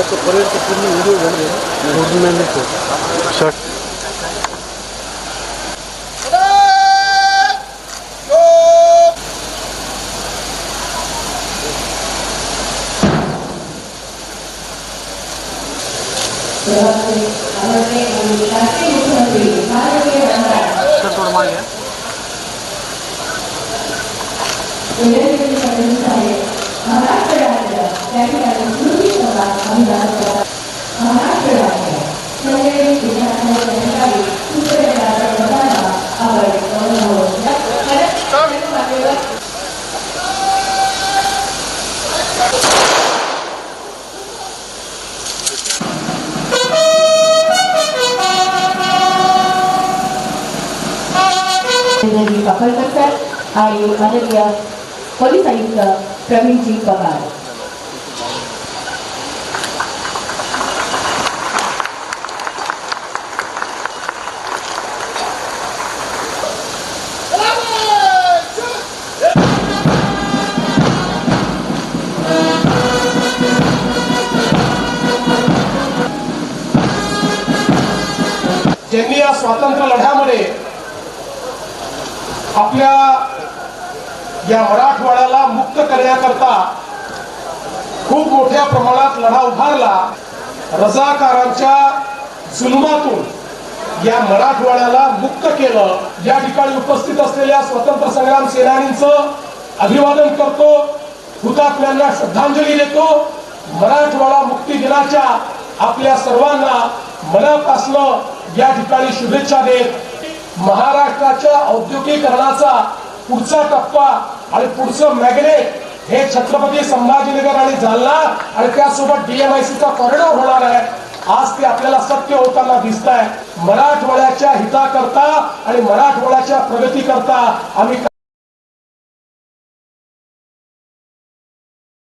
परेडचा पूर्ण व्हिडिओ झाले. पूर्ण शॉर्ट थोडं मागे या. इंद्रजी पापळकर सर आणि माननीय पोलीस आयुक्त प्रवीणजी पवार ज्यांनी या स्वातंत्र्य लढ्यामध्ये आपल्या या मराठवाड्याला मुक्त करण्याकरता खूप मोठ्या प्रमाणात लढा उभारला. रजाकारांच्या जुलमातून या मराठवाड्याला मुक्त केलं. या ठिकाणी उपस्थित असलेल्या स्वतंत्र संग्राम सेनानींचं अभिवादन करतो हुतात्म्यांना श्रद्धांजली देतो. मराठवाडा मुक्ती दिनाच्या आपल्या सर्वांना मनापासनं या ठिकाणी शुभेच्छा देत महाराष्ट्राच्या औद्योगिकरणाचा पुढचा टप्पा आणि पुढचं मॅग्नेट हे छत्रपती संभाजीनगर आणि जालना आणि त्यासोबत डीएमआयसीचा कॉरिडॉर होणार आहे. आज ते आपल्याला सत्य होताना दिसत आहे मराठवाड्याच्या हिताकरता आणि मराठवाड्याच्या प्रगती करता आम्ही